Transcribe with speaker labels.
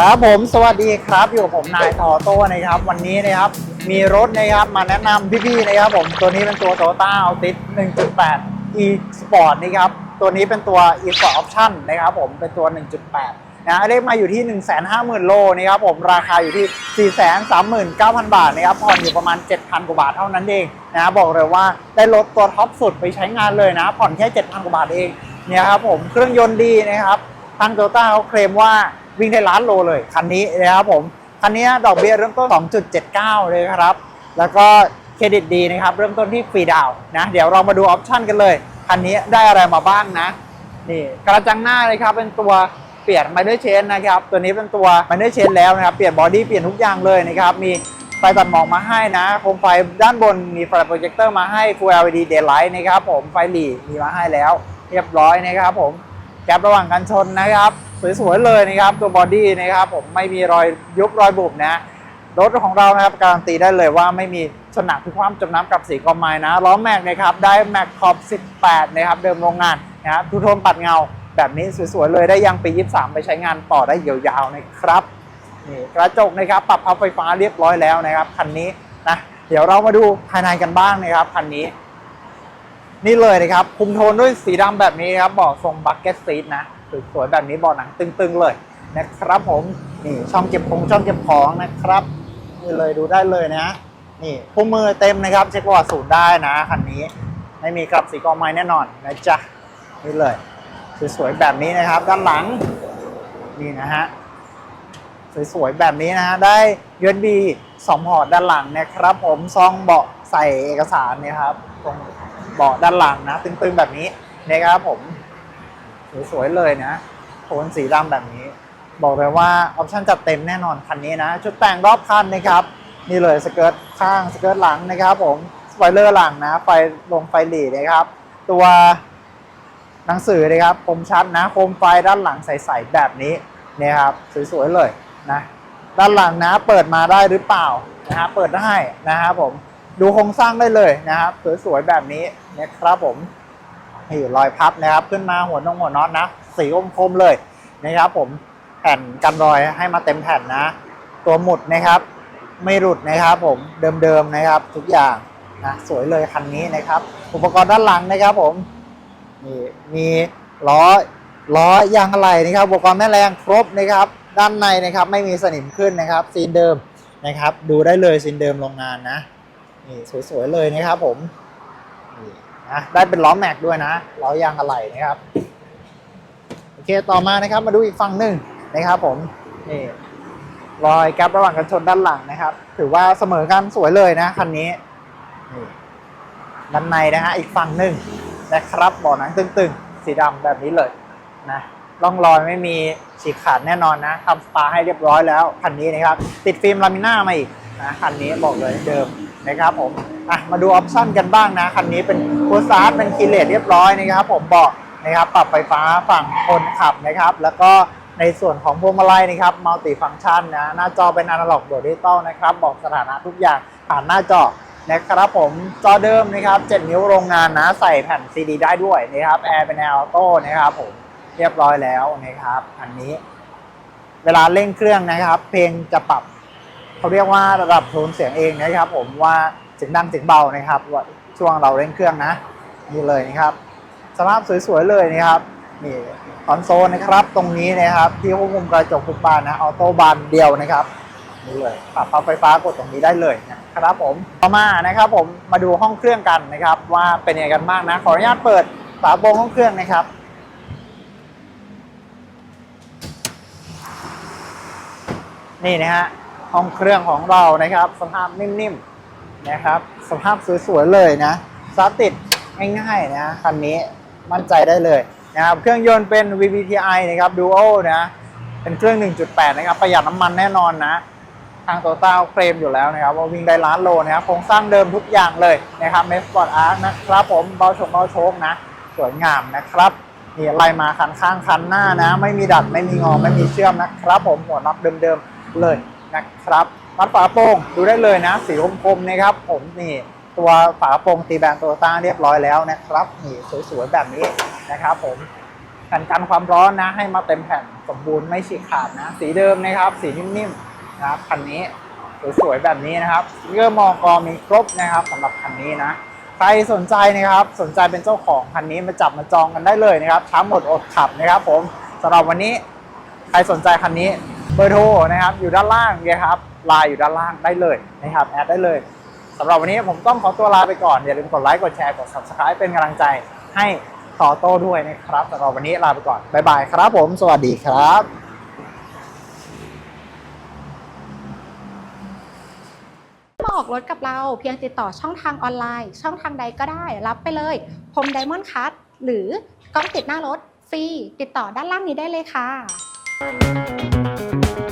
Speaker 1: ครับผมสวัสดีครับอยู่กับผมนายทอโต้นะครับ วันนี้นะครับมีรถนะครับมาแนะนำพี่ๆนะครับผมตัวนี้เป็นตัว Toyota Altis 1.8 e Sport นะครับตัวนี้เป็นตัว e Sport Option นะครับผมเป็นตัว 1.8นะเลขมาอยู่ที่ 150,000 โลนะครับผมราคาอยู่ที่ 439,000 บาทนะครับผ่อนอยู่ประมาณ 7,000 กว่าบาทเท่านั้นเองนะบอกเลยว่าได้รถตัวท็อปสุดไปใช้งานเลยนะ ผ่อนแค่ 7,000 กว่าบาทเองเนี่ยครับผมเครื่องยนต์ดีนะครับ ทางโตต้าเขาเคลมว่า วิ่งได้ล้านโลเลยคันนี้นะครับผมคันนี้ดอกเบี้ยเริ่มต้น 2.79 เลยครับ แล้วก็เครดิตดีนะครับ เริ่มต้นที่ฟรีดาวน์นะเดี๋ยวเรามาดูออปชันกันเลย คันนี้ได้อะไรมาบ้างนะ นี่กระจังหน้าเลยครับ เป็นตัวเปลี่ยนไมเนอร์เชนนะครับ ตัวนี้เป็นตัวไมเนอร์เชนแล้วนะครับ เปลี่ยนบอดี้เปลี่ยนทุกอย่างเลยนะครับ มีไฟตัดหมอกมาให้นะ โคมไฟด้านบนมีไฟโปรเจคเตอร์มาให้ Full LED Daylight นะครับผม ไฟหลีมีมาให้แล้ว เรียบร้อยนะครับผม แกลบระหว่างกันชนนะครับ สวยๆเลยนะครับตัวบอดี้นะครับผมไม่มีรอยยุบรอยบุบนะรถของเรานะครับการันตีได้เลยว่าไม่มีชนหนักพิความจมน้ำกับสีกอมไม้นะล้อแม็กนะครับได้แม็กขอบ 18 นะครับเดิมโรงงานนะทูโทนปัดเงาแบบนี้สวยๆเลยได้ยังปี 23 ไปใช้งานต่อได้ยาวๆนะครับนี่กระจกนะครับปรับพับไฟฟ้าเรียบร้อยแล้วนะครับคันนี้นะเดี๋ยวเรามาดูภายในกันบ้างนะครับคันนี้ นี่เลยนะครับคุมโทนด้วยสีดำแบบนี้ครับเบาะทรงบักเก็ตซีทนะ สวยๆแบบนี้เบาะหนังตึงๆเลยนะครับผมนี่ช่องเก็บของช่องเก็บของนะครับนี่เลยดูได้เลยนะ นี่คู่มือเต็มนะครับ เช็คประวัติศูนย์ได้นะคันนี้ ไม่มีกลับสีกองไม้แน่นอนนะจ๊ะนี่เลยสวยๆแบบนี้นะครับ ด้านหลังนี่นะฮะสวยๆแบบนี้นะฮะได้ USB สองพอร์ตด้านหลังนะครับ ผมซองเบาะใส่เอกสารนะครับ ตรงเบาะด้านหลังนะ ตึงๆแบบนี้นะครับผม สวยๆเลยนะโทนสีดำแบบนี้ บอกเลยว่าออปชั่นจัดเต็มแน่นอนคันนี้นะ ชุดแต่งรอบคันนะครับนี่เลยสเกิร์ตข้างสเกิร์ตหลังนะครับผมสปอยเลอร์หลังนะ ไฟลงไฟหลีนะครับ ตัวหนังสือนะครับคมชัดนะโคมไฟด้านหลังใสๆแบบนี้นะครับสวยๆเลยนะด้านหลังนะเปิดมาได้หรือเปล่านะฮะเปิดได้นะครับผมดูโครงสร้างได้เลยนะครับสวยๆแบบนี้นะครับผม นี่รอยพับนะครับขึ้นมาหัวนงหัวน็อตนะสีอมคมเลยนะครับ ผมแผ่นกันรอยให้มาเต็มแผ่นนะ ตัวหมุดนะครับ ไม่หลุดนะครับผมเดิมๆนะครับ ทุกอย่างนะสวยเลยคันนี้นะครับ อุปกรณ์ด้านหลังนะครับ ผมนี่มีล้อล้อยางอะไรนะครับอุปกรณ์แม่แรงครบนะครับ ด้านในนะครับไม่มีสนิมขึ้นนะครับซีนเดิมนะครับ ดูได้เลยซีนเดิมโรงงานนะนี่สวยๆเลยนะครับ ผมนี่ นะได้เป็นล้อแม็กด้วยนะล้อยางอะไหล่นะครับโอเคต่อมานะครับ มาดูอีกฝั่งหนึ่งนะครับผมนี่รอยแก๊ประหว่างกันชนด้านหลังนะครับ ถือว่าเสมอกันสวยเลยนะคันนี้นี่ด้านในนะฮะอีกฝั่งหนึ่งนะครับบ่อหนังตึงๆ สีดำแบบนี้เลยนะร่องรอยไม่มีฉีกขาดแน่นอนนะทำสปาให้เรียบร้อยแล้วคันนี้นะครับ ติดฟิล์มลามิน่ามาอีกนะคันนี้บอกเลยเดิม นะครับผมอะมาดูออปชั่นกันบ้างนะ คันนี้เป็นโคซาร์เป็นคีเลตเรียบร้อยนะครับผมบาะนะครับปรับไฟฟ้าฝั่งคนขับนะครับ แล้วก็ในส่วนของพวงมาลัยนะครับมัลติฟังก์ชันนะหน้าจอเป็นอนาล็อกดดิจิตอลนะครับ บอกสถานะทุกอย่างผ่านหน้าจอนะครับผมจอเดิมนะครับ 7 นิ้วโรงงานนะใส่แผ่นซีดีได้ด้วยนะครับแอร์เป็นแอร์ออโต้นะครับผมเรียบร้อยแล้วนะครับ อันนี้ เวลาเร่งเครื่องนะครับ เพลงจะปรับ เขาเรียกว่าระดับโทนเสียงเองนะครับ ผมว่าเสียงดังเสียงเบานะครับช่วงเราเร่งเครื่องนะนี่เลยนะครับสภาพสวยๆเลยนะครับนี่คอนโซลนะครับ ตรงนี้นะครับ ที่ควบคุมกระจกทุกบานนะออโต้บานเดียวนะครับนี่เลยปรับปรับไฟฟ้ากดตรงนี้ได้เลยนะครับผมต่อมานะครับผมมาดูห้องเครื่องกันนะครับ ว่าเป็นยังไงกันบ้างนะขออนุญาตเปิดฝาโปรงห้องเครื่องนะครับนี่นะฮะ ห้องเครื่องของเรานะครับ สภาพนิ่มๆนะครับ สภาพสวยๆเลยนะสตาร์ติดง่ายๆนะคันนี้มั่นใจได้เลยนะครับเครื่องยนต์เป็น VVTi นะครับ Duo นะเป็นเครื่อง 1.8 นะครับ ประหยัดน้ำมันแน่นอนนะ ทางโตต้าเคลมอยู่แล้วนะครับ ว่าวิ่งได้ล้านโลนะครับโครงสร้างเดิมทุกอย่างเลยนะครับเมสปอร์ตอาร์นะครับผมเบาชงเบาโชคนะ สวยงามนะครับนี่ไล่มาคันข้างคันหน้านะ ไม่มีดัดไม่มีงอไม่มีเชื่อมนะครับ ผมหัวน็อตเดิมๆเลย นะครับมัดฝาโป่งดูได้เลยนะ สีคมๆนะครับ ผมนี่ตัวฝาโป่งตีแบนด์โตต้าเรียบร้อยแล้วนะครับนี่สวยๆแบบนี้นะครับ ผมแผ่นกันความร้อนนะ ให้มาเต็มแผ่นสมบูรณ์ไม่ฉีกขาดนะ สีเดิมนะครับ สีนิ่มๆนะครับคันนี้สวยๆแบบนี้นะครับเรื่อมอกอมีครบนะครับสำหรับคันนี้นะใครสนใจนะครับ สนใจเป็นเจ้าของคันนี้มาจับมาจองกันได้เลยนะครับช้าหมดอดขับนะครับ ผมสำหรับวันนี้ใครสนใจคันนี้ เบอร์โทรนะครับอยู่ด้านล่างเนี่ยครับไลน์อยู่ด้านล่างได้เลยนะครับแอดได้เลยสำหรับวันนี้ผมต้องขอตัวลาไปก่อน อย่าลืมกดไลค์กดแชร์กด subscribe เป็นกำลังใจให้ต่อโต้ด้วยนะครับสำหรับวันนี้ลาไปก่อน บ๊ายบายครับผม สวัสดีครับ
Speaker 2: มาออกรถกับเราเพียงติดต่อช่องทางออนไลน์ ช่องทางใดก็ได้ รับไปเลยพรมไดมอนด์คัทหรือกล้องติดหน้ารถฟรีติดต่อด้านล่างนี้ได้เลยค่ะ Thank you.